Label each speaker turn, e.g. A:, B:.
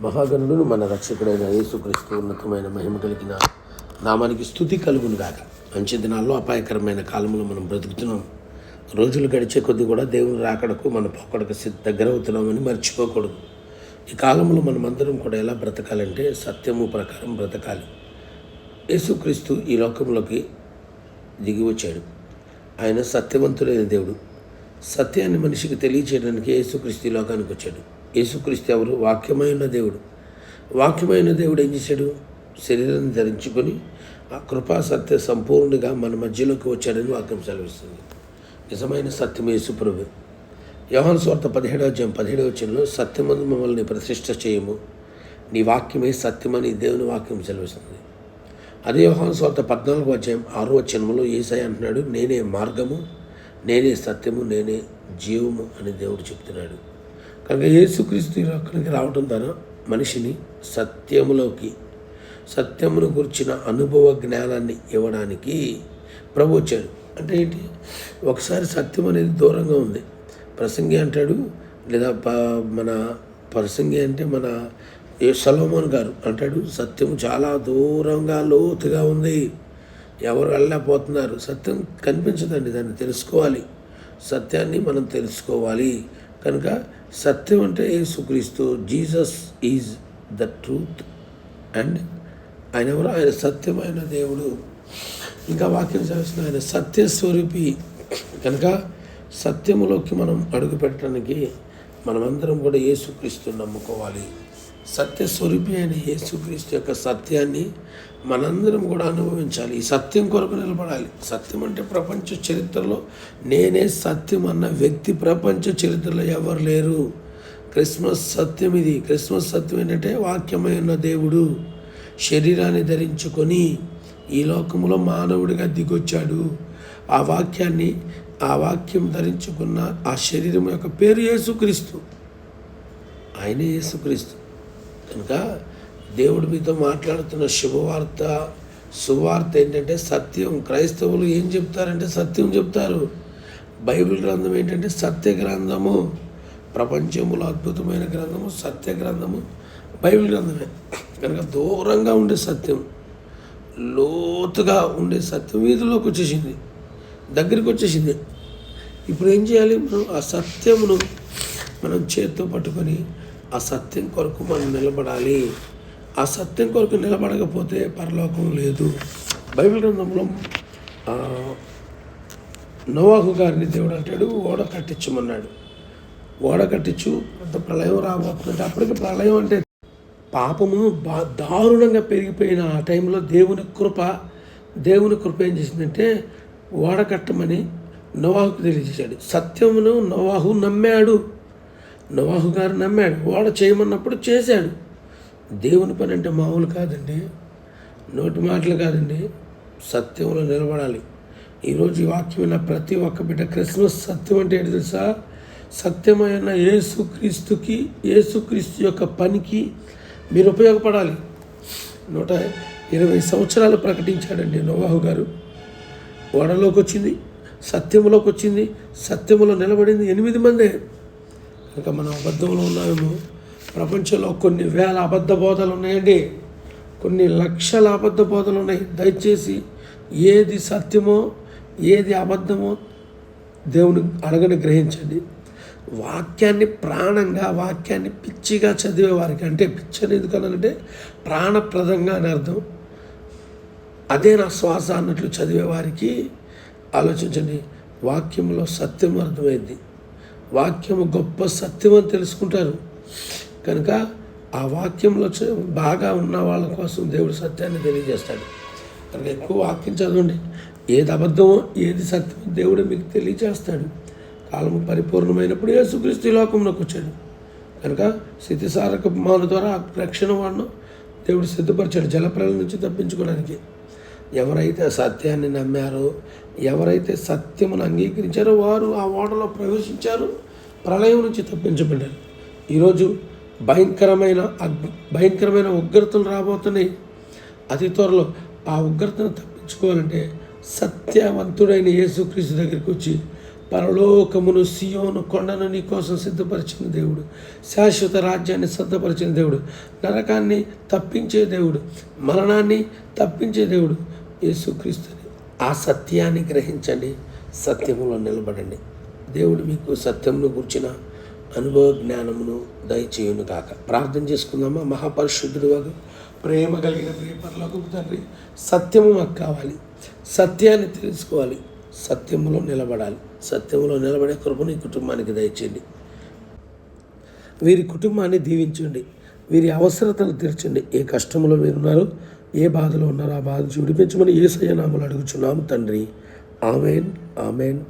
A: మహాగణుడు మన రక్షకుడైన యేసుక్రీస్తు ఉన్నతమైన మహిమ కలిగిన నామానికి స్థుతి కలుగును గాక. మంచి దినాల్లో అపాయకరమైన కాలంలో మనం బ్రతుకుతున్నాం. రోజులు గడిచే కొద్దీ కూడా దేవుని రాకడకు మన పోకడకు సిద్ధ దగ్గర అవుతున్నామని మర్చిపోకూడదు. ఈ కాలంలో మనమందరం కూడా ఎలా బ్రతకాలంటే సత్యము ప్రకారం బ్రతకాలి. యేసుక్రీస్తు ఈ లోకంలోకి దిగి వచ్చాడు. ఆయన సత్యవంతుడైన దేవుడు. సత్యాన్ని మనిషికి తెలియచేయడానికి యేసుక్రీస్తు ఈ లోకానికి వచ్చాడు. యేసుక్రీస్తు ఎవరు? వాక్యమైన దేవుడు. వాక్యమైన దేవుడు ఏం చేశాడు? శరీరాన్ని ధరించుకొని ఆ కృపా సత్య సంపూర్ణంగా మన మధ్యలోకి వచ్చాడని వాక్యం సెలవిస్తుంది. నిజమైన సత్యం యేసుప్రభు యోహన్ స్వార్థ పదిహేడవ అధ్యాయం పదిహేడవ వచనంలో సత్యమందు మమ్మల్ని ప్రతిష్ట చేయము. నీ వాక్యమే సత్యమని దేవుని వాక్యం సెలవిస్తుంది. అదే యోహన్ స్వార్థ పద్నాలుగు అధ్యాయం ఆరో వచనంలో ఏసై అంటున్నాడు నేనే మార్గము నేనే సత్యము నేనే జీవము అని దేవుడు చెప్తున్నాడు. కనుక యేసుక్రీస్తు రక్కడికి రావడం ద్వారా మనిషిని సత్యములోకి సత్యమును గురించిన అనుభవ జ్ఞానాన్ని ఇవ్వడానికి ప్రభు వచ్చాడు. అంటే ఏంటి? ఒకసారి సత్యం అనేది దూరంగా ఉంది. ప్రసంగి అంటాడు లేదా మన ప్రసంగి అంటే మన ఏ సలోమోన్ గారు అంటాడు సత్యం చాలా దూరంగా లోతుగా ఉంది. ఎవరు వెళ్ళలేకపోతున్నారు. సత్యం కనిపించదండి దాన్ని తెలుసుకోవాలి. సత్యాన్ని మనం తెలుసుకోవాలి. కనుక సత్యం అంటే యేసుక్రీస్తు Jesus is the truth and ఆయన ఎవరు? ఆయన సత్యమైన దేవుడు. ఇంకా వాక్యం చేసిన ఆయన సత్యస్వరూపి. కనుక సత్యములోకి మనం అడుగు పెట్టడానికి మనమందరం కూడా యేసుక్రీస్తు నమ్ముకోవాలి. సత్యస్వరూపి అయిన యేసుక్రీస్తు యొక్క సత్యాన్ని మనందరం కూడా అనుభవించాలి. ఈ సత్యం కొరకు నిలబడాలి. సత్యం అంటే ప్రపంచ చరిత్రలో నేనే సత్యం అన్న వ్యక్తి ప్రపంచ చరిత్రలో ఎవరు లేరు. క్రిస్మస్ సత్యం ఇది. క్రిస్మస్ సత్యం ఏంటంటే వాక్యమైన దేవుడు శరీరాన్ని ధరించుకొని ఈ లోకంలో మానవుడిగా దిగొచ్చాడు. ఆ వాక్యాన్ని ఆ వాక్యం ధరించుకున్న ఆ శరీరం యొక్క పేరు యేసుక్రీస్తు. ఆయనే యేసుక్రీస్తు. కనుక దేవుడు మీతో మాట్లాడుతున్న శుభవార్త సువార్త ఏంటంటే సత్యం. క్రైస్తవులు ఏం చెప్తారంటే సత్యం చెప్తారు. బైబిల్ గ్రంథం ఏంటంటే సత్య గ్రంథము. ప్రపంచంలో అద్భుతమైన గ్రంథము సత్య గ్రంథము బైబిల్ గ్రంథమే. కనుక దూరంగా ఉండే సత్యం లోతుగా ఉండే సత్యం వీధిలోకి వచ్చేసింది. దగ్గరికి వచ్చేసింది. ఇప్పుడు ఏం చేయాలి? మనం ఆ సత్యమును మనం చేత్తో పట్టుకొని ఆ సత్యం కొరకు మనం నిలబడాలి. ఆ సత్యం కొరకు నిలబడకపోతే పరలోకం లేదు. బైబిల్ గ్రంథంలో నోవాహు గారిని దేవుడు అంటాడు ఓడ కట్టించమన్నాడు. ఓడ కట్టించు అంత ప్రళయం రాబోతుందంటే అప్పటికి ప్రళయం అంటే పాపము బా దారుణంగా పెరిగిపోయిన ఆ టైంలో దేవుని కృప దేవుని కృప ఏం చేసిందంటే ఓడ కట్టమని నోవాహుకు తెలియజేశాడు. సత్యమును నోవాహు నమ్మాడు. నవాహు గారు నమ్మాడు. ఓడ చేయమన్నప్పుడు చేశాడు. దేవుని పని అంటే మామూలు కాదండి. నోటి మాటలు కాదండి. సత్యంలో నిలబడాలి. ఈరోజు ఈ వాక్యం విన్న ప్రతి ఒక్క బిడ్డ క్రిస్మస్ సత్యం అంటే ఏంటి తెలుసా? సత్యమైన ఏసుక్రీస్తుకి ఏసుక్రీస్తు యొక్క పనికి మీరు ఉపయోగపడాలి. నూట ఇరవై సంవత్సరాలు ప్రకటించాడండి నోవాహు గారు. ఓడలోకి వచ్చింది సత్యములోకి వచ్చింది సత్యములో నిలబడింది ఎనిమిది మందే. ఇక మనం అబద్ధంలో ఉన్నామేమో? ప్రపంచంలో కొన్ని వేల అబద్ధ బోధలు ఉన్నాయండి. కొన్ని లక్షల అబద్ధ బోధలు ఉన్నాయి. దయచేసి ఏది సత్యమో ఏది అబద్ధమో దేవుని అడగని గ్రహించండి. వాక్యాన్ని ప్రాణంగా వాక్యాన్ని పిచ్చిగా చదివేవారికి అంటే పిచ్చి అని ఎందుకనంటే ప్రాణప్రదంగా అని అర్థం. అదే నా శ్వాస అన్నట్లు చదివేవారికి ఆలోచించండి. వాక్యంలో సత్యం అర్థమైంది. వాక్యము గొప్ప సత్యం అని తెలుసుకుంటారు. కనుక ఆ వాక్యంలో బాగా ఉన్న వాళ్ళ కోసం దేవుడు సత్యాన్ని తెలియజేస్తాడు. కనుక ఎక్కువ వాక్యం చదవండి. ఏది అబద్ధమో ఏది సత్యమో దేవుడు మీకు తెలియజేస్తాడు. కాలము పరిపూర్ణమైనప్పుడు యేసుక్రీస్తు ఈ లోకంలోకి వచ్చాడు. కనుక స్థితిసారక మాల ద్వారా ఆ రక్షణ వాడిను దేవుడు సిద్ధపరిచాడు. జలప్రలయం నుంచి తప్పించుకోవడానికి. ఎవరైతే సత్యాన్ని నమ్మారో ఎవరైతే సత్యమును అంగీకరించారో వారు ఆ ఓడలో ప్రవేశించారు ప్రళయం నుంచి తప్పించబడ్డారు. ఈరోజు భయంకరమైన భయంకరమైన ఉగ్రతలు రాబోతున్నాయి. అతి త్వరలో ఆ ఉగ్రతను తప్పించుకోవాలంటే సత్యవంతుడైన యేసుక్రీస్తు దగ్గరికి వచ్చి పరలోకమును సియోను కొండను నీ కోసం సిద్ధపరిచిన దేవుడు శాశ్వత రాజ్యాన్ని సిద్ధపరిచిన దేవుడు నరకాన్ని తప్పించే దేవుడు మరణాన్ని తప్పించే దేవుడు యేసుక్రీస్తుని. ఆ సత్యాన్ని గ్రహించండి. సత్యములో నిలబడండి. దేవుడు మీకు సత్యమును గుర్చిన అనుభవ జ్ఞానమును దయచేయును కాక ప్రార్థన చేసుకుందామా? మహాపరిశుద్ధుడు వారు ప్రేమ కలిగిన ప్రియపరలోకి తండ్రి సత్యము మాకు కావాలి. సత్యాన్ని తెలుసుకోవాలి. సత్యములో నిలబడాలి. సత్యములో నిలబడే కృపను ఈ కుటుంబానికి దయచేయండి. వీరి కుటుంబాన్ని దీవించండి. వీరి అవసరతలు తీర్చండి. ఏ కష్టములో మీరున్నారు ఏ బాధలో ఉన్నారో ఆ బాధ చూడిపించమని ఏ సయ్యనామలు అడుగుచున్నాము తండ్రి. Amen amen